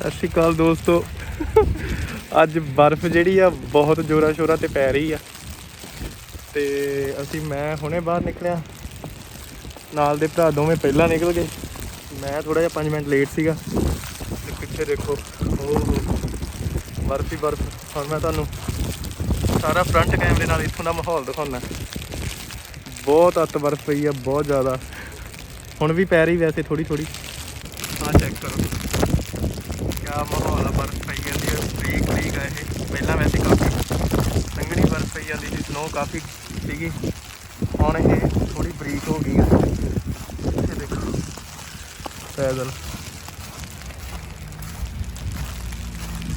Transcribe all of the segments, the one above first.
ਸਤਿ ਸ਼੍ਰੀ ਅਕਾਲ ਦੋਸਤੋ। ਅੱਜ ਬਰਫ਼ ਜਿਹੜੀ ਆ, ਬਹੁਤ ਜ਼ੋਰਾਂ ਸ਼ੋਰਾਂ ਤੇ ਪੈ ਰਹੀ ਆ। ਤੇ ਅਸੀਂ, ਮੈਂ ਹੁਣੇ ਬਾਹਰ ਨਿਕਲਿਆ। ਨਾਲ ਦੇ ਭਰਾ ਦੋਵੇਂ ਪਹਿਲਾਂ ਨਿਕਲ ਗਏ। ਮੈਂ ਥੋੜਾ ਜਿਹਾ 5 ਮਿੰਟ ਲੇਟ ਸੀਗਾ। ਤੇ ਪਿੱਛੇ ਦੇਖੋ, ਓਹ ਬਰਫ਼ ਹੀ ਬਰਫ਼। ਹੁਣ ਮੈਂ ਤੁਹਾਨੂੰ ਸਾਰਾ ਫਰੰਟ ਕੈਮਰੇ ਨਾਲ ਇੱਥੋਂ ਦਾ ਮਾਹੌਲ ਦਿਖਾਉਣਾ ਬਹੁਤ ਅੱਤ ਬਰਫ਼ ਪਈ ਆ, ਬਹੁਤ ਜ਼ਿਆਦਾ। ਹੁਣ ਵੀ ਪੈ ਰਹੀ ਵੈਸੇ ਥੋੜੀ ਥੋੜੀ ਆਹ ਚੈੱਕ ਕਰੋ। ਕਿਆ ਮਾਹੌਲ ਆ, ਬਰਫ਼ ਪਈ ਜਾਂਦੀ ਹੈ ਬਰੀਕ ਬਰੀਕ ਆ ਇਹ। ਪਹਿਲਾਂ ਵੈਸੇ ਕਾਫੀ ਸੰਘਣੀ ਬਰਫ਼ ਪਈ ਜਾਂਦੀ ਸੀ ਸਨੋ ਕਾਫੀ ਸੀਗੀ। ਹੁਣ ਇਹ ਥੋੜੀ ਬਰੀਕ ਹੋ ਗਈ ਆ। ਇਹ ਦੇਖੋ, ਪੈਦਲ।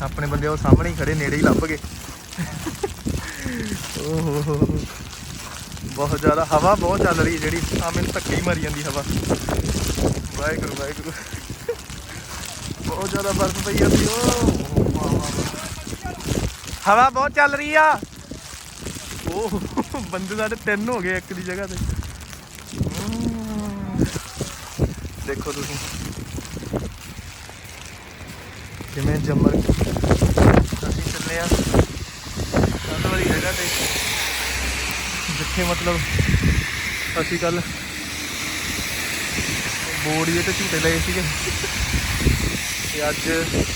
ਆਪਣੇ ਬੰਦੇ ਉਹ ਸਾਹਮਣੇ ਹੀ ਖੜੇ, ਨੇੜੇ ਹੀ ਲੱਭ ਗਏ। ਓਹ। ਹੋ ਹੋ ਬਹੁਤ ਜ਼ਿਆਦਾ ਹਵਾ ਬਹੁਤ ਚੱਲ ਰਹੀ ਹੈ ਜਿਹੜੀ ਆ ਮੈਨੂੰ ਧੱਕੇ ਹੀ ਮਾਰੀ ਜਾਂਦੀ ਹਵਾ। ਵਾਹਿਗੁਰੂ ਵਾਹਿਗੁਰੂ। ਬਹੁਤ ਜ਼ਿਆਦਾ ਬਰਫ਼ ਪਈ ਜਾਂਦੀ ਓ ਹਵਾ ਬਹੁਤ ਚੱਲ ਰਹੀ ਆ। ਉਹ ਬੰਦੇ ਸਾਡੇ ਤਿੰਨ ਹੋ ਗਏ ਇੱਕ ਦੀ ਜਗ੍ਹਾ ਤੇ। ਦੇਖੋ ਤੁਸੀਂ। ਜਿਵੇਂ ਜੰਮਰ। ਅਸੀਂ ਚੱਲੇ ਆ। ਕੱਲ ਵਾਲੀ ਜਗ੍ਹਾ ਤੇ। ਜਿੱਥੇ ਮਤਲਬ ਅਸੀਂ ਕੱਲ ਬੋੜੀਏ ਤੇ ਝੂਟੇ ਲਏ ਸੀਗੇ। ਤੇ ਅੱਜ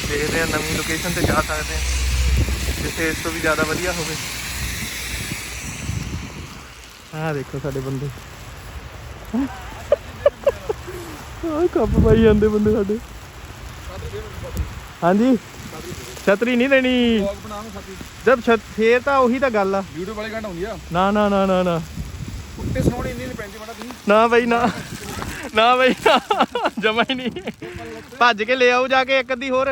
ਦੇਖਦੇ ਆ ਨਵੀਂ ਲੋਕੇਸ਼ਨ ਤੇ ਜਾ ਸਕਦੇ ਆ। ਜਿੱਥੇ ਇਸ ਤੋਂ ਵੀ ਜ਼ਿਆਦਾ ਵਧੀਆ ਹੋਵੇ। ਆਹ ਦੇਖੋ ਸਾਡੇ ਬੰਦੇ। ਆਹ ਕੱਪ ਪਾਈ ਜਾਂਦੇ ਬੰਦੇ ਸਾਡੇ। ਹਾਂਜੀ। ਛਤਰੀ ਨਹੀਂ ਦੇਣੀ। ਜਦ ਛਤ ਫੇਰ ਤਾਂ ਉਹੀ ਤਾਂ ਗੱਲ ਆ। ਵੀਡੀਓ ਵਾਲੇ ਘੰਟ ਹੁੰਦੀ ਆ। ਨਾ ਨਾ ਨਾ ਨਾ ਨਾ। ਉੱਤੇ ਸਨੋਣੀ ਇੰਨੀ ਨਹੀਂ ਪੈਂਦੀ ਬੜਾ ਤੁਸੀਂ। ਨਾ ਬਈ ਨਾ। ਨਾ ਬਈ, ਨਾ, ਜਮਾ ਹੀ ਨਹੀਂ। ਭੱਜ ਕੇ ਲੈ ਆਓ ਜਾ ਕੇ ਇੱਕ ਅੱਧੀ ਹੋਰ।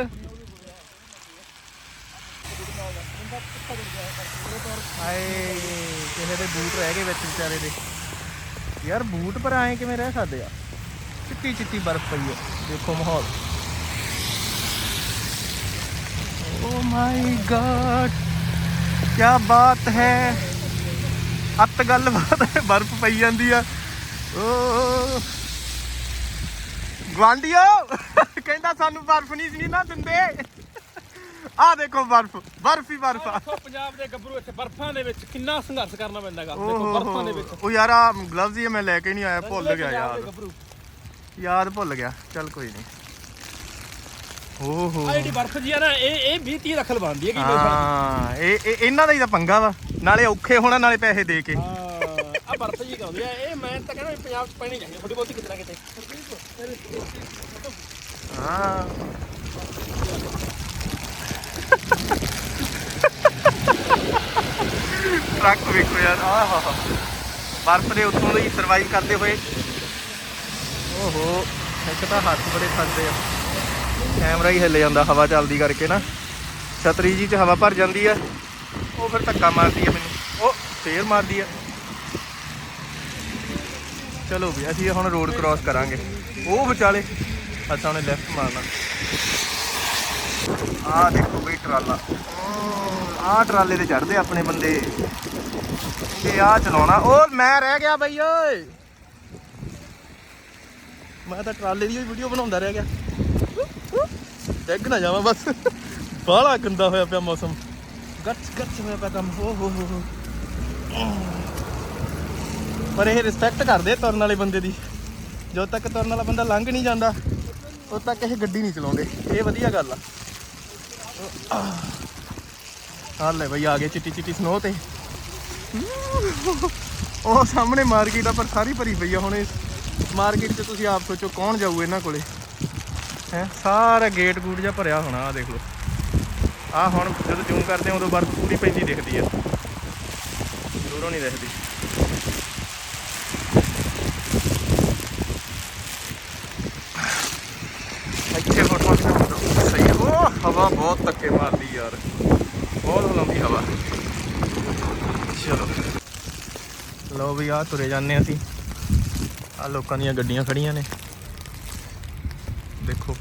ਹਾਏ, ਕਿਸੇ ਦੇ ਬੂਟ ਰਹਿ ਗਏ ਵਿੱਚ ਵਿਚਾਰੇ ਦੇ। ਯਾਰ ਬੂਟ ਪਰ ਆਏ ਕਿਵੇਂ ਰਹਿ ਸਕਦੇ ਆ? ਚਿੱਟੀ ਚਿੱਟੀ ਬਰਫ਼ ਪਈ ਹੈ ਦੇਖੋ ਮਾਹੌਲ। ਓ ਮਾਈ ਗॉड ਕੀ ਬਾਤ ਹੈ। ਅੱਤ ਗੱਲ ਬਾਤ ਹੈ, ਬਰਫ਼ ਪਈ ਜਾਂਦੀ ਆ। ਓ ਗਵਾਂਡੀਓ ਕਹਿੰਦਾ ਸਾਨੂੰ ਬਰਫ਼ ਨਹੀਂ ਸੀ ਨਾ ਦਿੰਦੇ। ਆ ਦੇਖੋ ਬਰਫ਼ ਬਰਫ਼ ਹੀ ਬਰਫ਼ ਆ। ਦੇਖੋ ਪੰਜਾਬ ਦੇ ਗੱਭਰੂ ਇੱਥੇ ਬਰਫਾਂ ਦੇ ਵਿੱਚ ਕਿੰਨਾ ਸੰਘਰਸ਼ ਕਰਨਾ ਪੈਂਦਾਗਾ ਦੇਖੋ ਓਹ। ਬਰਫਾਂ ਦੇ ਵਿੱਚ। ਉਹ ਯਾਰ ਆ ਗਲਵਜ਼ ਹੀ ਮੈਂ ਲੈ ਕੇ ਨਹੀਂ ਆਇਆ ਭੁੱਲ ਗਿਆ ਪੰਜਾਬ ਦੇ ਯਾਰ ਗੱਭਰੂ। ਯਾਦ ਭੁੱਲ ਗਿਆ। ਚੱਲ ਕੋਈ ਨਹੀਂ। ਓ ਹੋ ਆ ਜਿਹੜੀ ਬਰਫ ਜੀ ਆ ਨਾ ਇਹ ਇਹ 20 30 ਲੱਖ ਲਵਾਉਂਦੀ ਹੈਗੀ ਮੇਰੇ ਹਾਂ ਇਹ ਇਹ- ਇਹਨਾਂ ਦਾ ਹੀ ਤਾਂ ਪੰਗਾ ਵਾ। ਨਾਲੇ ਔਖੇ ਹੋਣਾ ਨਾਲੇ ਪੈਸੇ ਦੇ ਕੇ। ਹਾਂ। ਆ ਬਰਫ ਜੀ ਕਹਿੰਦੀ ਆ। ਇਹ ਮੈਂ ਤਾਂ ਕਹਿੰਦਾ ਪੰਜਾਬ ਚ ਪੈਣੀ ਚਾਹੀਦੀ ਥੋੜੀ ਬਹੁਤੀ ਕਿਤੇ ਨਾ ਕਿਤੇ। ਹਾਂ। ਟਰੱਕ ਵੇਖੋ ਯਾਰ, ਆਹ ਬਰਫ਼ ਦੇ ਉੱਤੋਂ ਦੀ ਸਰਵਾਈਵ ਕਰਦੇ ਹੋਏ। ਓਹੋ, ਇੱਕ ਤਾਂ ਹੱਥ ਬੜੇ ਥੱਕਦੇ ਆ। ਕੈਮਰਾ ਹੀ ਹਿੱਲ ਜਾਂਦਾ ਹਵਾ ਚੱਲਦੀ ਕਰਕੇ ਨਾ। ਛਤਰੀ ਜੀ 'ਚ ਹਵਾ ਭਰ ਜਾਂਦੀ ਆ। ਉਹ ਫਿਰ ਧੱਕਾ ਮਾਰਦੀ ਆ ਮੈਨੂੰ। ਉਹ ਫੇਰ ਮਾਰਦੀ ਆ। ਚਲੋ ਵੀ, ਅਸੀਂ ਹੁਣ ਰੋਡ ਕ੍ਰਾਸ ਕਰਾਂਗੇ। ਉਹ ਵਿਚਾਲੇ, ਅੱਛਾ ਉਹਨੇ ਲੈਫਟ ਮਾਰਨਾ। ਆਹ ਦੇਖੋ ਬਈ ਟਰਾਲਾ। ਆਹ ਟਰਾਲੇ ਤੇ ਚੜਦੇ ਆਪਣੇ ਬੰਦੇ। ਤੇ ਆਹ ਚਲਾਉਣਾ। ਉਹ ਮੈਂ ਰਹਿ ਗਿਆ ਬਈ, ਓਏ। ਮੈਂ ਤਾਂ ਟਰਾਲੇ ਦੀ ਵੀਡੀਓ ਬਣਾਉਂਦਾ ਰਹਿ ਗਿਆ। ਡਿੱਗ ਨਾ ਜਾਵਾਂ ਬਸ। ਬਾਹਲਾ ਗੰਦਾ ਹੋਇਆ ਪਿਆ ਮੌਸਮ। ਗੱਚ ਗੱਚ ਹੋਇਆ ਪਿਆ ਕੰਮ। ਹੋ ਹੋ ਹੋ। ਪਰ ਇਹ ਰਿਸਪੈਕਟ ਕਰਦੇ ਤੁਰਨ ਵਾਲੇ ਬੰਦੇ ਦੀ। ਜਦੋਂ ਤੱਕ ਤੁਰਨ ਵਾਲਾ ਬੰਦਾ ਲੰਘ ਨਹੀਂ ਜਾਂਦਾ, ਉਦੋਂ ਤੱਕ ਇਹ ਗੱਡੀ ਨਹੀਂ ਚਲਾਉਂਦੇ। ਇਹ ਵਧੀਆ ਗੱਲ ਆ। ਆ ਲੈ ਬਈ, ਆ ਗਏ ਚਿੱਟੀ ਚਿੱਟੀ ਸਨੋ ਤੇ। ਉਹ ਸਾਹਮਣੇ ਮਾਰਕੀਟ ਆ, ਪਰ ਸਾਰੀ ਭਰੀ ਪਈ ਆ ਹੁਣ ਇਸ ਮਾਰਕੀਟ 'ਚ ਤੁਸੀਂ ਆਪ ਸੋਚੋ ਕੌਣ ਜਾਊ ਇਹਨਾਂ ਕੋਲੇ। ਹੈ, ਸਾਰਾ ਗੇਟ ਗੂਟ ਜਿਹਾ ਭਰਿਆ ਹੋਣਾ ਆ ਦੇਖ ਲਓ। ਆ ਹੁਣ ਜਦੋਂ ਜ਼ੂਮ ਕਰਦੇ ਆ, ਉਦੋਂ ਬਰਫ਼ ਪੂਰੀ ਪੈਂਦੀ ਦਿਖਦੀ ਆ। ਦੂਰੋਂ ਨਹੀਂ ਦਿਖਦੀ। ਇੱਥੇ ਫੋਟੋ ਖਿਚਾਉਣਾ ਸਹੀ ਉਹ ਹਵਾ ਬਹੁਤ ਧੱਕੇ ਮਾਰਦੀ ਯਾਰ। ਬਹੁਤ ਹਲਾਉਂਦੀ ਹਵਾ। ਚਲੋ। ਲਓ ਵੀ ਆ ਤੁਰੇ ਜਾਂਦੇ ਹਾਂ ਅਸੀਂ। ਆ ਲੋਕਾਂ ਦੀਆਂ ਗੱਡੀਆਂ ਖੜੀਆਂ ਨੇ। ਦੇਖੋ।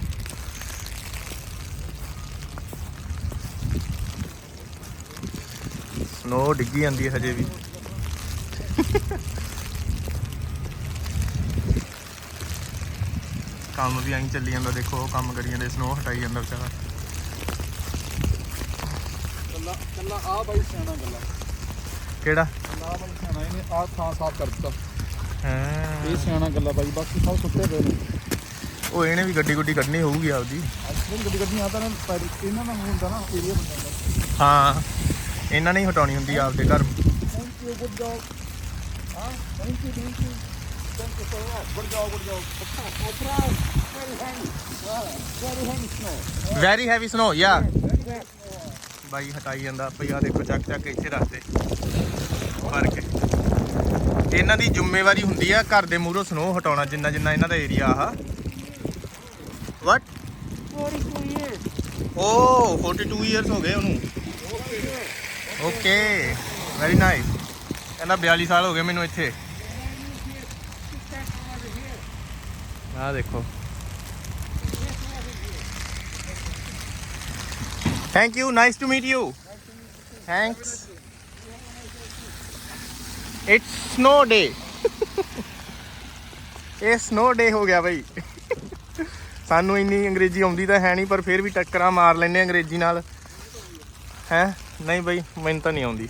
ਸਨੋ ਡਿੱਗੀ ਜਾਂਦੀ ਹੈ ਹਜੇ ਵੀ। ਕੰਮ ਵੀ ਐਂ ਚੱਲੀ ਜਾਂਦਾ ਦੇਖੋ ਉਹ ਕੰਮ ਕਰੀ ਜਾਂਦੇ ਸਨੋ ਹਟਾਈ ਜਾਂਦਾ ਵਿਚਾਰਾ। ਕੱਲਾ ਕੱਲਾ ਆ ਬਾਈ ਸਿਆਣਾ ਗੱਲਾ ਕਿਹੜਾ? ਕੱਲਾ ਬਾਈ ਸਿਆਣਾ ਇਹਨੇ ਆ ਥਾਂ ਸਾਫ਼ ਕਰ ਦਿੱਤਾ। ਹਾਂ। ਇਹ ਸਿਆਣਾ ਗੱਲਾ ਬਾਈ ਬਾਕੀ ਸਭ ਸੁੱਤੇ ਪਏ ਨੇ। ਉਹ ਇਹਨੇ ਵੀ ਗੱਡੀ ਗੁੱਡੀ ਕੱਢਣੀ ਹੋਊਗੀ ਆਪਦੀ। ਅੱਜ ਗੱਡੀ ਗੱਡੀ ਆ ਤਾਂ ਇਹਨਾਂ ਦਾ ਹੁੰਦਾ ਨਾ ਏਰੀਆ ਬਣ ਜਾਂਦਾ ਹਾਂ ਇਹਨਾਂ ਨੇ ਹੀ ਹਟਾਉਣੀ ਹੁੰਦੀ ਆਪਦੇ ਘਰ। ਥੈਂਕ ਯੂ ਗੁੱਡ ਜੌਬ ਹਾਂ thank you thank you thank you so much good job good job ਉਪਰਾ very hand very hand snow very heavy snow ਯਾ ਬਾਈ ਹਟਾਈ ਜਾਂਦਾ ਭਈ ਆ ਦੇਖੋ, ਚੱਕ ਚੱਕ ਇੱਥੇ ਰੱਖ ਦੇ ਭਰ ਕੇ ਇਹਨਾਂ ਦੀ ਜ਼ਿੰਮੇਵਾਰੀ ਹੁੰਦੀ ਆ ਘਰ ਦੇ ਮੂਹਰੋਂ ਸਨੋ ਹਟਾਉਣਾ, ਜਿੰਨਾ ਜਿੰਨਾ ਇਹਨਾਂ ਦਾ ਏਰੀਆ ਆ। ਵਟ 42 years ਓ 42 ਇਅਰਸ ਹੋ ਗਏ ਉਹਨੂੰ। ਓਕੇ ਵੈਰੀ ਨਾਈਸ ਕਹਿੰਦਾ 42 ਸਾਲ ਹੋ ਗਏ ਮੈਨੂੰ ਇੱਥੇ। ਆ ਦੇਖੋ thank you nice to meet you thanks it's snow day ਇਹ ਸਨੋ ਡੇ ਹੋ ਗਿਆ ਬਈ। ਸਾਨੂੰ ਇੰਨੀ ਅੰਗਰੇਜ਼ੀ ਆਉਂਦੀ ਤਾਂ ਹੈ ਨਹੀਂ, ਪਰ ਫਿਰ ਵੀ ਟੱਕਰਾਂ ਮਾਰ ਲੈਂਦੇ ਅੰਗਰੇਜ਼ੀ ਨਾਲ। ਹੈ? ਨਹੀਂ ਬਈ, ਮੈਨੂੰ ਤਾਂ ਨਹੀਂ ਆਉਂਦੀ।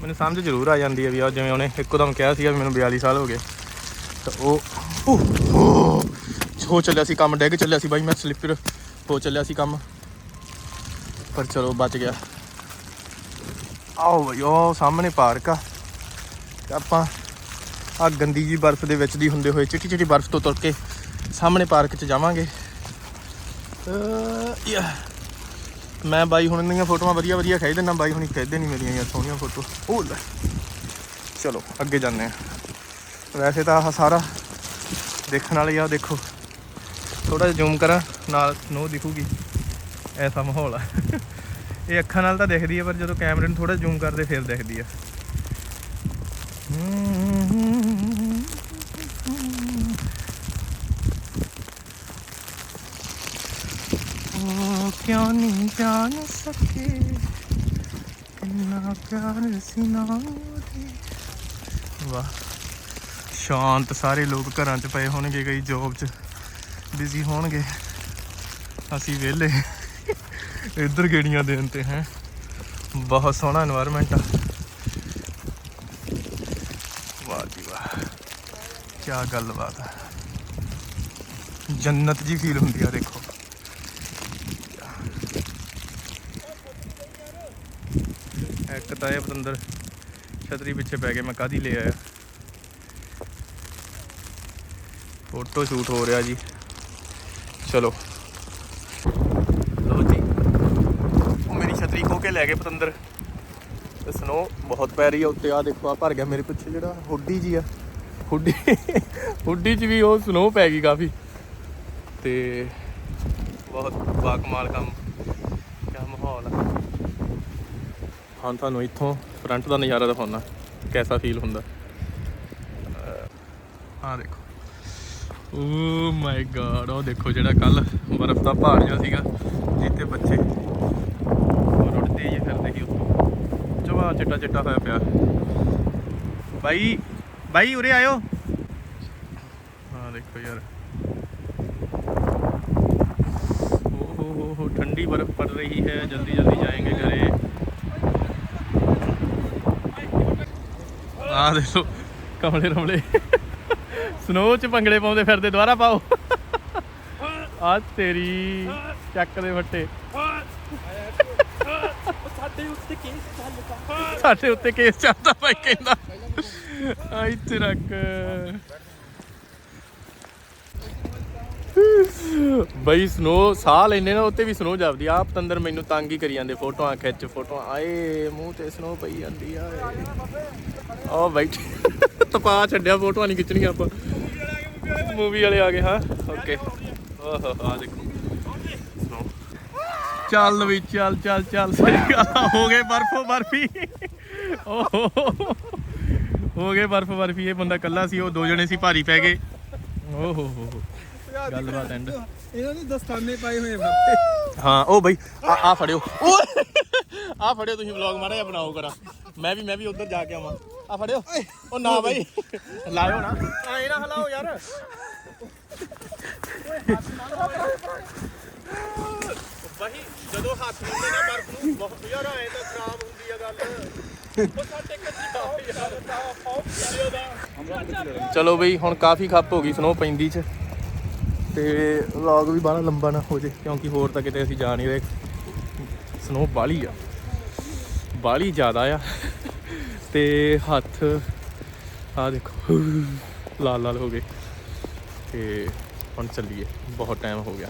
ਮੈਨੂੰ ਸਮਝ ਜ਼ਰੂਰ ਆ ਜਾਂਦੀ ਹੈ ਵੀ ਆ ਜਿਵੇਂ ਉਹਨੇ ਇੱਕਦਮ ਕਿਹਾ ਸੀਗਾ ਮੈਨੂੰ 42 ਸਾਲ ਹੋ ਗਏ। ਤਾਂ ਉਹ! ਹੋ ਚੱਲਿਆ ਸੀ, ਕੰਮ ਡਿੱਗ ਚੱਲਿਆ ਸੀ ਬਾਈ, ਮੈਂ ਸਲਿੱਪਰ ਹੋ ਚੱਲਿਆ ਸੀ ਕੰਮ। ਪਰ ਚਲੋ ਬਚ ਗਿਆ। ਆਓ ਬਈ, ਉਹ ਸਾਹਮਣੇ ਪਾਰਕ ਆ। ਤੇ ਆਪਾਂ ਆ ਗੰਦੀ ਜੀ ਬਰਫ਼ ਦੇ ਵਿੱਚ ਦੀ ਹੁੰਦੇ ਹੋਏ ਚਿੱਟੀ ਚਿੱਟੀ ਬਰਫ਼ ਤੋਂ ਤੁਰ ਕੇ ਸਾਹਮਣੇ ਪਾਰਕ 'ਚ ਜਾਵਾਂਗੇ। ਮੈਂ ਬਾਈ ਹੁਣ ਦੀਆਂ ਫੋਟੋਆਂ ਵਧੀਆ ਵਧੀਆ ਖਿੱਚ ਦਿੰਦਾ, ਬਾਈ ਹੁਣੀ ਖਿੱਚਦੇ ਨਹੀਂ ਮੇਰੀਆਂ ਯਾਰ, ਸੋਹਣੀਆਂ ਫੋਟੋ। ਉਹ ਲੈ। ਚਲੋ, ਅੱਗੇ ਜਾਂਦੇ ਆ। ਵੈਸੇ ਤਾਂ ਆਹ ਸਾਰਾ ਦੇਖਣ ਵਾਲੇ ਆ, ਦੇਖੋ। ਥੋੜਾ ਜਿਹਾ ਜ਼ੂਮ ਕਰਾਂ, ਨਾਲ ਨੋ ਦਿਖੂਗੀ। ਐਸਾ ਮਾਹੌਲ ਆ। ਇਹ ਅੱਖਾਂ ਨਾਲ ਤਾਂ ਦਿਖਦੀ ਆ, ਪਰ ਜਦੋਂ ਕੈਮਰੇ ਨੂੰ ਥੋੜਾ ਜ਼ੂਮ ਕਰਦੇ, ਫਿਰ ਦਿਖਦੀ ਆ। ਉਹ ਕਿਉਂ ਨਹੀਂ ਜਾਣ ਸਕੇ? ਇੰਨਾ ਪਿਆਰ ਸੀ ਨਾ ਵਾਹ, ਸ਼ਾਂਤ ਸਾਰੇ ਲੋਕ ਘਰਾਂ 'ਚ ਪਏ ਹੋਣਗੇ ਕਈ ਜੌਬ 'ਚ। ਬਿਜ਼ੀ ਹੋਣਗੇ। ਅਸੀਂ ਵਿਹਲੇ। ਇੱਧਰ ਗੇੜੀਆਂ ਦੇਣ ਤੇ ਹੈ। ਬਹੁਤ ਸੋਹਣਾ এনवायरमेंट ਆ। ਵਾਹ ਜੀ ਵਾਹ। ਕੀ ਗੱਲਬਾਤ ਹੈ ਜੰਨਤ ਜੀ ਫੀਲ ਹੁੰਦੀ ਆ, ਦੇਖੋ। ਇੱਕ ਤਾਂ ਇਹ ਪਤੰਦਰ ਛਤਰੀ ਪਿੱਛੇ ਪੈ ਕੇ ਮੈਂ ਕਾਦੀ ਲੈ ਆਇਆ। ਫੋਟੋ ਸ਼ੂਟ ਹੋ ਰਿਹਾ ਜੀ। ਚਲੋ। ਲਓ ਜੀ। ਉਹ ਮੇਰੀ ਛਤਰੀ ਖੋ ਕੇ ਲੈ ਗਏ ਪਤੰਦਰ। ਤੇ ਸਨੋ ਬਹੁਤ ਪੈ ਰਹੀ ਆ ਉੱਤੇ। ਆ ਦੇਖੋ ਆ ਭਰ ਗਿਆ ਮੇਰੇ ਪਿੱਛੇ ਜਿਹੜਾ ਹੁੱਡੀ ਜੀ ਆ। ਹੁੱਡੀ ਹੁੱਡੀ 'ਚ ਵੀ ਉਹ ਸਨੋ ਪੈ ਗਈ ਕਾਫੀ। ਤੇ ਬਹੁਤ ਬਾਕਮਾਲ ਕੰਮ, ਕਿਆ ਮਾਹੌਲ ਆ। ਹਾਂ, ਤੁਹਾਨੂੰ ਇੱਥੋਂ ਫਰੰਟ ਦਾ ਨਜ਼ਾਰਾ ਦਿਖਾਉਣਾ ਕੈਸਾ ਫੀਲ ਹੁੰਦਾ। ਆ ਦੇਖੋ। ਓ ਮਾਈ ਗਾਡ ਉਹ ਦੇਖੋ ਜਿਹੜਾ ਕੱਲ ਬਰਫ਼ ਦਾ ਪਹਾੜ ਜਿਹਾ ਸੀਗਾ ਜਿੱਤੇ ਬੱਚੇ ਰੁੱਟਦੇ ਜੇ ਫਿਰਦੇ ਸੀ ਉੱਤੋਂ ਚਵਾ ਚਿੱਟਾ ਚਿੱਟਾ ਹੋਇਆ ਪਿਆ। ਬਾਈ ਬਾਈ ਉਰੇ ਆਇਓ। ਹਾਂ ਦੇਖੋ ਯਾਰ। ਓ ਹੋ ਹੋ ਹੋ ਠੰਡੀ ਬਰਫ਼ ਪੜ ਰਹੀ ਹੈ, ਜਲਦੀ ਜਲਦੀ ਜਾਏਗੇ ਘਰੇ। ਆ ਦੇਖੋ ਕਮਲੇ ਰਮਲੇ ਸਨੋ ਚ ਭੰਗੜੇ ਪਾਉਂਦੇ ਫਿਰਦੇ, ਦੁਬਾਰਾ ਪਾਓ। ਆ ਤੇਰੀ ਚੱਕ ਦੇ ਫੱਟੇ। ਸਾਡੇ ਉੱਤੇ ਕੇਸ ਚੱਲਦਾ ਸਾਡੇ ਉੱਤੇ ਕੇਸ ਚੱਲਦਾ ਭਾਈ ਕਹਿੰਦਾ। ਆ ਇੱਥੇ ਬਈ ਸਨੋ, ਸਾਹ ਲੈਨੇ ਨਾ, ਉੱਤੇ ਵੀ ਸਨੋ ਜਾਪਦੀ। ਆ ਪਤੰਦਰ ਮੈਨੂੰ ਤੰਗ ਹੀ ਕਰੀ ਜਾਂਦੇ, ਫੋਟੋਆਂ ਖਿੱਚ, ਫੋਟੋਆਂ। ਆਏ, ਮੂੰਹ ਤੇ ਸਨੋ ਪਈ ਜਾਂਦੀ ਆ। ਆ ਬਈ ਤਪਾ ਛੱਡਿਆ, ਫੋਟੋਆਂ ਨਹੀਂ ਖਿੱਚਣੀਆਂ ਆਪਾਂ। ਮੂਵੀ ਵਾਲੇ ਆ ਗਏ ਹਾਂ? ਓਕੇ ਓਹੋ ਆ ਦੇਖੋ। ਚੱਲ ਵੀ ਚੱਲ ਚੱਲ ਚੱਲ ਸਹੀ ਗੱਲ ਹੋ ਗਏ ਬਰਫੋ ਬਰਫੀ। ਓਹੋ। ਹੋ ਗਏ ਬਰਫ ਬਰਫੀ। ਇਹ ਬੰਦਾ ਕੱਲਾ ਸੀ ਉਹ ਦੋ ਜਣੇ ਸੀ ਭਾਰੀ ਪੈ ਗਏ। ਓਹੋ ਹੋ ਹੋ। ਗੱਲਬਾਤ ਐਂਡ ਇਹਨਾਂ ਨੇ ਦਸਤਾਨੇ ਪਾਏ ਹੋਏ ਹਾਂ ਉਹ ਬਈ ਆ ਫੜਿਓ। ਆ ਫੜਿਓ ਤੁਸੀਂ ਵਲੌਗ ਜਿਹਾ ਬਣਾਓ ਕਰਾ। ਮੈਂ ਵੀ ਮੈਂ ਵੀ ਉੱਧਰ ਜਾ ਕੇ ਆਵਾਂ। ਆ ਫੜਿਓ। ਉਹ ਨਾ ਬਾਈ। ਲਾਇਓ ਨਾ। ਐ ਨਾ ਹਲਾਓ ਯਾਰ। ਵਹੀ ਜਦੋਂ ਹੱਥ ਹੁੰਦੇ ਨਾ ਬਰਫ ਨੂੰ ਬਹੁਤ ਯਾਰ ਐ ਤਾਂ ਖਰਾਬ ਹੁੰਦੀ ਆ ਗੱਲ। ਉਹ ਸਾਡੇ ਕੱਚੀ ਚਲੋ ਬਈ ਹੁਣ ਕਾਫੀ ਖੱਪ ਹੋ ਗਈ ਸਨੋ ਪੈਂਦੀ ਚ। ਤੇ ਵਲੌਗ ਵੀ ਬਾਹਲਾ ਲੰਬਾ ਨਾ ਹੋ ਜੇ ਕਿਉਂਕਿ ਹੋਰ ਤਾਂ ਕਿਤੇ ਅਸੀਂ ਜਾ ਨਹੀਂ ਰਹੇ। ਸਨੋ ਬਾਲੀ ਆ। ਬਾਲੀ ਜ਼ਿਆਦਾ ਆ। ਤੇ ਹੱਥ ਆ ਦੇਖੋ ਲਾਲ ਲਾਲ ਹੋ ਗਏ। ਤੇ ਹੁਣ ਚੱਲੀਏ। ਬਹੁਤ ਟਾਈਮ ਹੋ ਗਿਆ।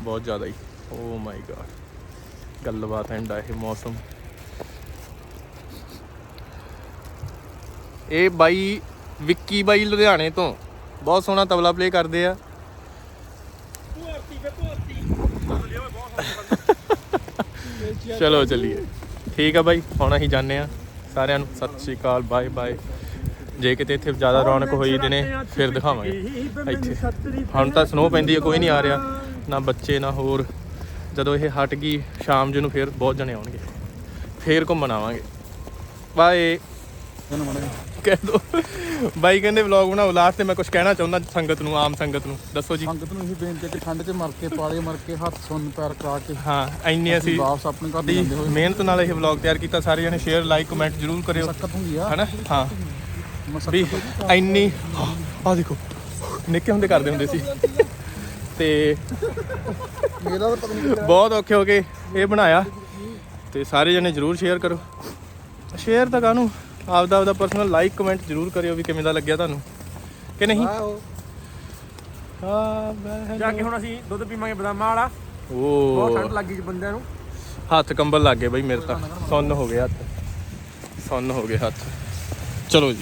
ਬਹੁਤ ਜ਼ਿਆਦਾ ਹੀ। ਓ ਮਾਈ ਗॉड ਗੱਲਬਾਤ ਐਂਡ ਆ ਇਹ ਮੌਸਮ। ਇਹ ਬਾਈ ਵਿੱਕੀ ਬਾਈ ਲੁਧਿਆਣੇ ਤੋਂ। ਬਹੁਤ ਸੋਹਣਾ ਤਬਲਾ ਪਲੇ ਕਰਦੇ ਆ। ਚਲੋ ਚੱਲੀਏ। ਠੀਕ ਆ ਬਾਈ ਹੁਣ ਅਸੀਂ ਜਾਂਦੇ ਆ। ਸਾਰਿਆਂ ਨੂੰ ਸਤਿ ਸ਼੍ਰੀ ਅਕਾਲ, ਬਾਏ ਬਾਏ। ਜੇ ਕਿਤੇ ਇੱਥੇ ਜ਼ਿਆਦਾ ਰੌਣਕ ਹੋਈ ਦਿਨੇ, ਫਿਰ ਦਿਖਾਵਾਂਗੇ। ਇੱਥੇ। ਹੁਣ ਤਾਂ ਸਨੋ ਪੈਂਦੀ ਹੈ, ਕੋਈ ਨਹੀਂ ਆ ਰਿਹਾ, ਨਾ ਬੱਚੇ, ਨਾ ਹੋਰ। ਜਦੋਂ ਇਹ ਹਟ ਗਈ, ਸ਼ਾਮ ਜੀ ਨੂੰ ਫਿਰ ਬਹੁਤ ਜਣੇ ਆਉਣਗੇ। ਫੇਰ ਘੁੰਮਣ ਆਵਾਂਗੇ। ਬਾਏ। ਕਹਿ ਦੋ। ਬਾਈ ਕਹਿੰਦੇ ਵਲੌਗ ਬਣਾਓ। ਲਾਸਟ ਤੇ ਮੈਂ ਕੁਝ ਕਹਿਣਾ ਚਾਹੁੰਦਾ ਸੰਗਤ ਨੂੰ ਆਮ ਸੰਗਤ ਨੂੰ। ਦੱਸੋ ਜੀ। ਸੰਗਤ ਨੂੰ ਇਹ ਬੇਨਤੀ ਹੈ ਕਿ ਠੰਡ 'ਚ ਮਰ ਕੇ ਪਾਲੇ ਮਰ ਕੇ ਹੱਥ ਸੁੰਨ ਪੈਰ ਕਰਾ ਕੇ ਹਾਂ ਇੰਨੀ ਅਸੀਂ ਵਾਪਸ ਆਪਣੇ ਘਰ ਦੀ ਜਾਂਦੇ ਹੋਏ। ਮਿਹਨਤ ਨਾਲ ਇਹ ਵਲੌਗ ਤਿਆਰ ਕੀਤਾ। ਸਾਰੇ ਜਣੇ ਸ਼ੇਅਰ ਲਾਈਕ ਕਮੈਂਟ ਜ਼ਰੂਰ ਕਰਿਓ। ਮਸਕਤ ਹੁੰਦੀ ਆ। ਹਨਾ? ਹਾਂ। ਵੀ ਇੰਨੀ ਆ ਦੇਖੋ। ਨਿੱਕੇ ਹੁੰਦੇ ਕਰਦੇ ਹੁੰਦੇ ਸੀ। ਤੇ ਮੇਰਾ ਤਾਂ ਪਤਾ ਨਹੀਂ ਬਹੁਤ ਔਖੇ ਹੋ ਕੇ ਇਹ ਬਣਾਇਆ। ਤੇ ਸਾਰੇ ਜਣੇ ਜਰੂਰ ਸ਼ੇਅਰ ਕਰੋ। ਸ਼ੇਅਰ ਤਾਂ ਕਾਹਨੂੰ? ਆਪਦਾ ਆਪਦਾ ਪਰਸਨਲ ਲਾਈਕ ਕਮੈਂਟ ਜਰੂਰ ਕਰਿਓ ਵੀ ਕਿਵੇਂ ਦਾ ਲੱਗਿਆ ਤੁਹਾਨੂੰ। ਕਿ ਨਹੀਂ? ਆਹੋ। ਹਾਂ ਮੈਂ ਜਾ ਕੇ ਹੁਣ ਅਸੀਂ ਦੁੱਧ ਪੀਵਾਂਗੇ ਬਦਾਮਾਂ ਵਾਲਾ। ਬਹੁਤ ਠੰਡ ਓ ਲੱਗੀ ਜੀ ਬੰਦਿਆਂ ਨੂੰ। ਹੱਥ ਕੰਬਲ ਲੱਗ ਗਏ ਬਈ ਮੇਰੇ ਤਾਂ। ਸੁੰਨ ਹੋ ਗਏ ਹੱਥ। ਸੁੰਨ ਹੋ ਗਏ ਹੱਥ। ਚਲੋ ਜੀ।